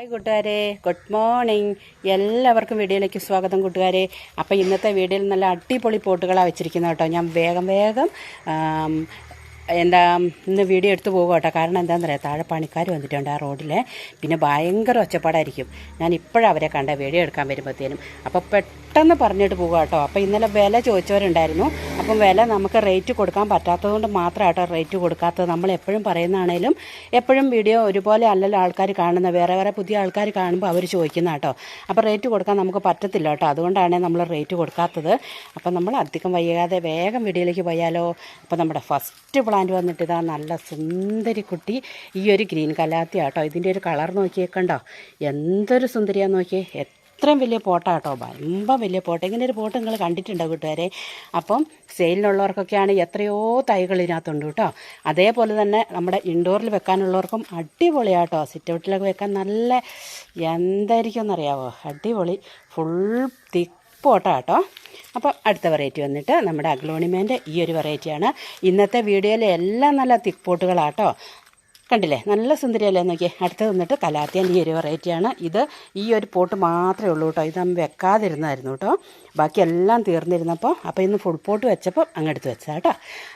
Hi കൂട്ടുകാരെ. Good morning. എല്ലാവർക്കും വീഡിയോയിലേക്ക് സ്വാഗതം കൂട്ടുകാരെ. അപ്പോൾ ഇന്നത്തെ വീഡിയോയിൽ നല്ല അടിപൊളി പോട്ടുകളാണ് വെച്ചിരിക്കുന്നത് കേട്ടോ. ഞാൻ വേഗം വേഗം എന്താ ഇന്ന് വീഡിയോ എടുത്തു പോകും കേട്ടോ. കാരണം എന്താണെന്ന് അറിയാം? താഴെ പണിക്കാർ വന്നിട്ടുണ്ട് ആ റോഡിൽ പിന്നെ ഭയങ്കര ഒച്ചപ്പാടായിരിക്കും. ഞാൻ ഇപ്പോഴാണ് അവരെ കണ്ട വീഡിയോ എടുക്കാൻ വരുമ്പോഴത്തേനും അപ്പോൾ പെട്ടെന്ന് പറഞ്ഞിട്ട് പോകുക കേട്ടോ. അപ്പോൾ ഇന്നലെ വില ചോദിച്ചവരുണ്ടായിരുന്നു. അപ്പം വില നമുക്ക് റേറ്റ് കൊടുക്കാൻ പറ്റാത്തതുകൊണ്ട് മാത്രം കേട്ടോ റേറ്റ് കൊടുക്കാത്തത്. നമ്മൾ എപ്പോഴും പറയുന്നതാണേലും എപ്പോഴും വീഡിയോ ഒരുപോലെ അല്ലല്ലോ ആൾക്കാർ കാണുന്ന വേറെ വേറെ പുതിയ ആൾക്കാർ കാണുമ്പോൾ അവർ ചോദിക്കുന്ന കേട്ടോ. അപ്പോൾ റേറ്റ് കൊടുക്കാൻ നമുക്ക് പറ്റത്തില്ല കേട്ടോ. അതുകൊണ്ടാണ് നമ്മൾ റേറ്റ് കൊടുക്കാത്തത്. അപ്പം നമ്മൾ അധികം വൈകാതെ വേഗം വീഡിയോയിലേക്ക് പോയാലോ? അപ്പോൾ നമ്മുടെ ഫസ്റ്റ് പ്ലാന്റ് വന്നിട്ട് ഇതാ നല്ല സുന്ദരി കുട്ടി. ഈ ഒരു ഗ്രീൻ കലാത്തി കേട്ടോ ഇതിന്റെ ഒരു കളർ നോക്കിയേക്കണ്ടോ? എന്തൊരു സുന്ദരിയാന്ന് നോക്കിയേ. എത്രയും വലിയ പോട്ടാട്ടോ ഭയമ്പം വലിയ പോട്ട. ഇങ്ങനെ ഒരു പോട്ട് നിങ്ങൾ കണ്ടിട്ടുണ്ടോ കൂട്ടുകാരെ? അപ്പം സെയിലിനുള്ളവർക്കൊക്കെയാണ് എത്രയോ തൈകൾ ഇതിനകത്തുണ്ട് കേട്ടോ അതേപോലെ തന്നെ നമ്മുടെ ഇൻഡോറിൽ വെക്കാനുള്ളവർക്കും അടിപൊളിയാട്ടോ സിറ്റ് ഔട്ടിലൊക്കെ വെക്കാൻ നല്ല എന്തായിരിക്കും എന്നറിയാവോ അടിപൊളി ഫുൾ തിക്ക് പോട്ടാട്ടോ അപ്പം അടുത്ത വെറൈറ്റി വന്നിട്ട് നമ്മുടെ അഗ്ലോണിമേന്റെ ഈ ഒരു വെറൈറ്റിയാണ് ഇന്നത്തെ വീഡിയോയിലെ എല്ലാം നല്ല തിക്ക് പോട്ടുകളാട്ടോ. കണ്ടില്ലേ? നല്ല സുന്ദരിയല്ലേ നോക്കിയേ? അടുത്ത് വന്നിട്ട് കലാത്തിയന്റെ ഈ ഒരു വെറൈറ്റിയാണ് ഇത് ഈ ഒരു പോട്ട് മാത്രമേ ഉള്ളൂ കേട്ടോ ഇത് നമ്മൾ വെക്കാതിരുന്നായിരുന്നു കേട്ടോ ബാക്കിയെല്ലാം തീർന്നിരുന്നപ്പോൾ അപ്പോൾ ഇന്ന് ഫുൾ പോട്ട് വെച്ചപ്പോൾ അങ്ങെടുത്ത് വെച്ചാൽ കേട്ടോ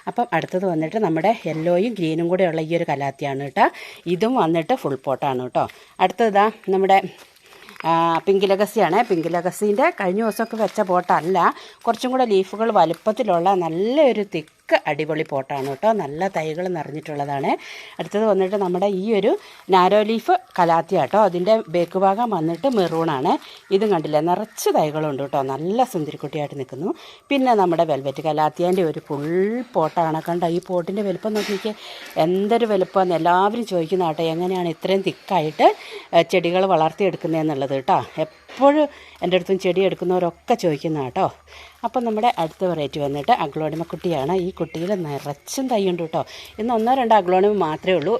അപ്പം അടുത്തത് വന്നിട്ട് നമ്മുടെ യെല്ലോയും ഗ്രീനും കൂടെ ഉള്ള ഈ ഒരു കലാത്തിയാണ് കേട്ടോ ഇതും വന്നിട്ട് ഫുൾ പോട്ടാണ് കേട്ടോ അടുത്തതാ നമ്മുടെ പിങ്ക് ലഗസിയാണ് പിങ്ക് ലഗസീന്റെ കഴിഞ്ഞ ദിവസമൊക്കെ വെച്ച പോട്ടല്ല കുറച്ചും കൂടെ ലീഫുകൾ വലുപ്പത്തിലുള്ള നല്ലൊരു തിക്ക് അടിപൊളി പോട്ടാണ് കേട്ടോ. നല്ല തൈകൾ നിറഞ്ഞിട്ടുള്ളതാണ്. അടുത്തത് വന്നിട്ട് നമ്മുടെ ഈ ഒരു നാരോ ലീഫ് കലാത്തിയ കേട്ടോ. അതിന്റെ ബേക്ക് ഭാഗം വന്നിട്ട് മെറൂണാണ് ഇതും കണ്ടില്ലേ? നിറച്ച് തൈകളുണ്ട് കേട്ടോ. നല്ല സുന്ദരിക്കുട്ടിയായിട്ട് നിൽക്കുന്നു. പിന്നെ നമ്മുടെ വെൽവെറ്റ് കലാത്തിയന്റെ ഒരു ഫുൾ പോട്ടാണ്. കണ്ടോ ഈ പോട്ടിന്റെ വലുപ്പം നോക്കിക്കേ എന്തൊരു വലുപ്പമെന്ന് എല്ലാവരും ചോദിക്കുന്ന കേട്ടോ എങ്ങനെയാണ് ഇത്രയും തിക്കായിട്ട് ചെടികൾ വളർത്തിയെടുക്കുന്നതെന്നുള്ളത് കേട്ടോ. എപ്പോഴും എന്റെ അടുത്തും ചെടി എടുക്കുന്നവരൊക്കെ ചോദിക്കുന്ന കേട്ടോ. അപ്പം നമ്മുടെ അടുത്ത വെറൈറ്റി വന്നിട്ട് അഗ്ലോണിമ കുട്ടിയാണ്. ഈ കുട്ടിയിൽ നിറച്ചും തൈയുണ്ട് കേട്ടോ. ഇന്ന് ഒന്നോ രണ്ടോ അഗ്ലോണിമ മാത്രമേ ഉള്ളൂ.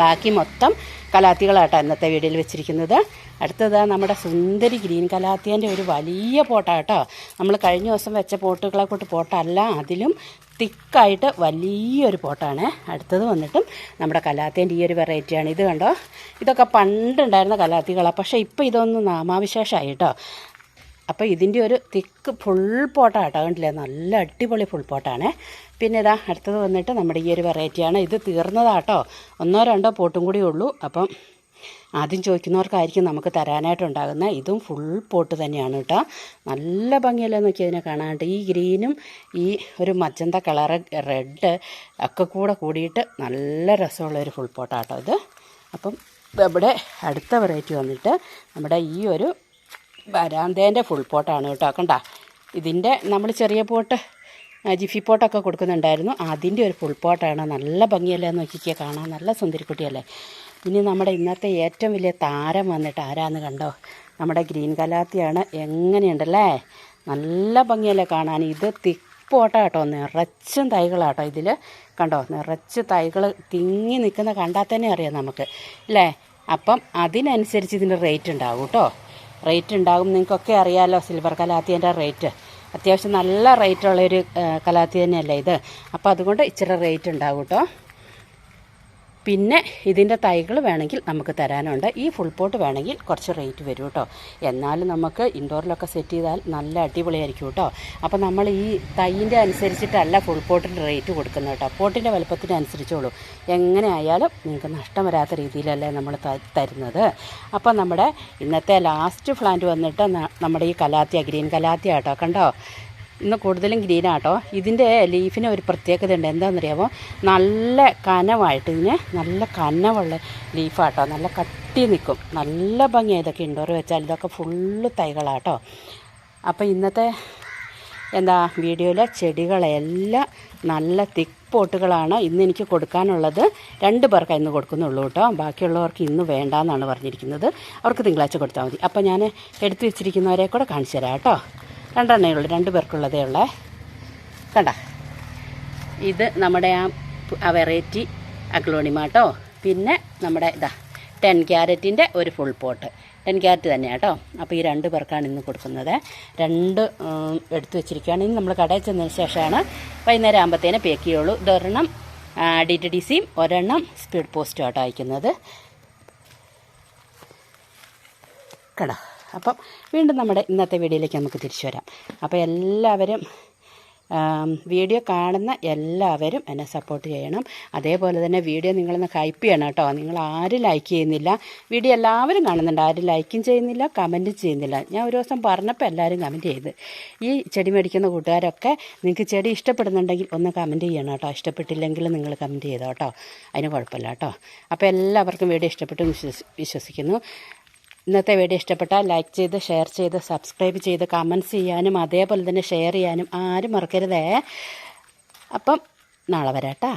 ബാക്കി മൊത്തം കലാത്തികളാട്ടോ ഇന്നത്തെ വീഡിയോയിൽ വെച്ചിരിക്കുന്നത്. അടുത്തത് നമ്മുടെ സുന്ദരി ഗ്രീൻ കലാത്തിയന്റെ ഒരു വലിയ പോട്ടാട്ടോ നമ്മൾ കഴിഞ്ഞ ദിവസം വെച്ച പോട്ടുകളെ കൂട്ട് പോട്ടല്ല അതിലും തിക്കായിട്ട് വലിയൊരു പോട്ടാണ്. അടുത്തത് വന്നിട്ടും നമ്മുടെ കലാത്തേന്റെ ഈ ഒരു വെറൈറ്റിയാണ് ഇത് കണ്ടോ? ഇതൊക്കെ പണ്ടുണ്ടായിരുന്ന കലാത്തികളാണ് പക്ഷേ ഇപ്പോൾ ഇതൊന്നും നാമാവിശേഷമായി കേട്ടോ. അപ്പോൾ ഇതിന്റെ ഒരു തിക്ക് ഫുൾ പോട്ടാട്ടോ കണ്ടില്ലേ? നല്ല അടിപൊളി ഫുൾ പോട്ടാണ്. പിന്നെ ഇതാ അടുത്തത് വന്നിട്ട് നമ്മുടെ ഈ ഒരു വെറൈറ്റിയാണ് ഇത് തീർന്നതാട്ടോ ഒന്നോ രണ്ടോ പോട്ടും കൂടി ഉള്ളൂ. അപ്പം ആദ്യം ചോദിക്കുന്നവർക്കായിരിക്കും നമുക്ക് തരാനായിട്ടുണ്ടാകുന്ന ഇതും ഫുൾ പോട്ട് തന്നെയാണ് കേട്ടോ. നല്ല ഭംഗിയല്ലേ നോക്കി അതിനെ കാണാനായിട്ട്. ഈ ഗ്രീനും ഈ ഒരു മജന്ത കളറ് റെഡ് ഒക്കെ കൂടെ കൂടിയിട്ട് നല്ല രസമുള്ള ഒരു ഫുൾ പോട്ടാട്ടോ ഇത്. അപ്പം ഇവിടെ അടുത്ത വെറൈറ്റി വന്നിട്ട് നമ്മുടെ ഈ ഒരു വരാന്തേന്റെ ഫുൾ പോട്ടാണ് കേട്ടോ. കണ്ട ഇതിന്റെ നമ്മൾ ചെറിയ പോട്ട് ജിഫി പോട്ടൊക്കെ കൊടുക്കുന്നുണ്ടായിരുന്നു. അതിന്റെ ഒരു ഫുൾ പോട്ടാണ് നല്ല ഭംഗിയല്ലേ നോക്കിക്കുക കാണാൻ. നല്ല സുന്ദരിക്കുട്ടിയല്ലേ. ഇനി നമ്മുടെ ഇന്നത്തെ ഏറ്റവും വലിയ താരം വന്നിട്ട് ആരാന്ന് കണ്ടോ? നമ്മുടെ ഗ്രീൻ കലാത്തിയാണ്. എങ്ങനെയുണ്ടല്ലേ? നല്ല ഭംഗിയല്ലേ കാണാൻ. ഇത് തിക്ക് പോട്ടാട്ടോ നിറച്ചും തൈകളാട്ടോ ഇതിൽ കണ്ടോ? നിറച്ച് തൈകൾ തിങ്ങി നിൽക്കുന്ന കണ്ടാൽ തന്നെ അറിയാം നമുക്ക്. അല്ലേ? അപ്പം അതിനനുസരിച്ച് ഇതിന്റെ റേറ്റ് ഉണ്ടാവും കേട്ടോ. റേറ്റ് ഉണ്ടാകും നിങ്ങൾക്കൊക്കെ അറിയാമല്ലോ സിൽവർ കലാത്തിയന്റെ റേറ്റ് അത്യാവശ്യം നല്ല റേറ്റുള്ളൊരു കലാത്തി തന്നെയല്ലേ ഇത്. അപ്പോൾ അതുകൊണ്ട് ഇച്ചിരി റേറ്റ് ഉണ്ടാകും കേട്ടോ പിന്നെ ഇതിന്റെ തൈകൾ വേണമെങ്കിൽ നമുക്ക് തരാനുണ്ട്. ഈ ഫുൾ പോട്ട് വേണമെങ്കിൽ കുറച്ച് റേറ്റ് വരും കേട്ടോ എന്നാലും നമുക്ക് ഇൻഡോറിലൊക്കെ സെറ്റ് ചെയ്താൽ നല്ല അടിപൊളിയായിരിക്കും കേട്ടോ അപ്പോൾ നമ്മൾ ഈ തൈന്റെ അനുസരിച്ചിട്ടല്ല ഫുൾ പോട്ടിന്റെ റേറ്റ് കൊടുക്കുന്നത് കേട്ടോ പോട്ടിന്റെ വലുപ്പത്തിന് അനുസരിച്ചോളൂ. എങ്ങനെ ആയാലും നിങ്ങൾക്ക് നഷ്ടം വരാത്ത രീതിയിലല്ലേ നമ്മൾ തരുന്നത്. അപ്പോൾ നമ്മുടെ ഇന്നത്തെ ലാസ്റ്റ് പ്ലാന്റ് വന്നിട്ട് നമ്മുടെ ഈ കലാത്തിയ ഗ്രീൻ കലാത്തിയ കേട്ടോ കണ്ടോ? ഇന്ന് കൂടുതലും ഗ്രീനാട്ടോ ഇതിന്റെ ലീഫിന് ഒരു പ്രത്യേകത ഉണ്ട്. എന്താണെന്നറിയാമോ നല്ല കനവായിട്ട് ഇതിന് നല്ല കനവുള്ള ലീഫാട്ടോ. നല്ല കട്ടി നിൽക്കും. നല്ല ഭംഗിയാണ് ഇതൊക്കെ ഇൻഡോർ വെച്ചാൽ ഇതൊക്കെ ഫുള്ള് തൈകളാട്ടോ. അപ്പോൾ ഇന്നത്തെ എന്താ വീഡിയോയിലെ ചെടികളെല്ലാം നല്ല തിക്ക് പോട്ടുകളാണ് ഇന്ന് എനിക്ക് കൊടുക്കാനുള്ളത്. രണ്ട് പേർക്ക് ഇന്ന് കൊടുക്കുന്നുള്ളൂ കേട്ടോ. ബാക്കിയുള്ളവർക്ക് ഇന്ന് വേണ്ട എന്നാണ് പറഞ്ഞിരിക്കുന്നത്. അവർക്ക് തിങ്കളാഴ്ച കൊടുത്താൽ മതി. അപ്പോൾ ഞാൻ എടുത്തു വെച്ചിരിക്കുന്നവരെ കൂടെ കാണിച്ചു തരാം കേട്ടോ. രണ്ടെണ്ണേ ഉള്ളൂ രണ്ട് പേർക്കുള്ളതേ ഉള്ളേ. കണ്ട? ഇത് നമ്മുടെ ആ വെറൈറ്റി അഗ്ലോണിമാട്ടോ പിന്നെ നമ്മുടെ ഇതാ ടെൻ ക്യാരറ്റിന്റെ ഒരു ഫുൾ പോട്ട് ടെൻ ക്യാരറ്റ് തന്നെയാണ് കേട്ടോ. അപ്പോൾ ഈ രണ്ട് പേർക്കാണ് ഇന്ന് കൊടുക്കുന്നത്. രണ്ട് എടുത്തു വെച്ചിരിക്കുകയാണ്. ഇന്ന് നമ്മൾ കടയിൽ ചെന്നതിന് ശേഷമാണ് വൈകുന്നേരം ആകുമ്പോഴത്തേനെ പേക്ക് ചെയ്യുള്ളൂ. ഇതൊരെണ്ണം ഡി ടി ഡി സിയും ഒരെണ്ണം സ്പീഡ് പോസ്റ്റും അയക്കുന്നത്. കേട്ടോ അപ്പം വീണ്ടും നമ്മുടെ ഇന്നത്തെ വീഡിയോയിലേക്ക് നമുക്ക് തിരിച്ചു വരാം. അപ്പോൾ എല്ലാവരും വീഡിയോ കാണുന്ന എല്ലാവരും എന്നെ സപ്പോർട്ട് ചെയ്യണം. അതേപോലെ തന്നെ വീഡിയോ നിങ്ങളൊന്ന് ഹൈപ്പ് ചെയ്യണം കേട്ടോ. നിങ്ങൾ ആരും ലൈക്ക് ചെയ്യുന്നില്ല. വീഡിയോ എല്ലാവരും കാണുന്നുണ്ട്. ആരും ലൈക്കും ചെയ്യുന്നില്ല കമന്റും ചെയ്യുന്നില്ല. ഞാൻ ഒരു ദിവസം പറഞ്ഞപ്പോൾ എല്ലാവരും കമന്റ് ചെയ്ത്. ഈ ചെടി മേടിക്കുന്ന കൂട്ടുകാരൊക്കെ നിങ്ങൾക്ക് ചെടി ഇഷ്ടപ്പെടുന്നുണ്ടെങ്കിൽ ഒന്ന് കമന്റ് ചെയ്യണം കേട്ടോ. ഇഷ്ടപ്പെട്ടില്ലെങ്കിൽ നിങ്ങൾ കമന്റ് ചെയ്തോ കേട്ടോ. അതിന് കുഴപ്പമില്ല കേട്ടോ. അപ്പോൾ എല്ലാവർക്കും വീഡിയോ ഇഷ്ടപ്പെട്ടു വിശ്വസിക്കുന്നു. ഇന്നത്തെ വീഡിയോ ഇഷ്ടപ്പെട്ടാൽ ലൈക്ക് ചെയ്ത് ഷെയർ ചെയ്ത് സബ്സ്ക്രൈബ് ചെയ്ത് കമന്റ്സ് ചെയ്യാനും അതേപോലെ തന്നെ ഷെയർ ചെയ്യാനും ആരും മറക്കരുതേ. അപ്പം നാളെ വരാം കേട്ടോ.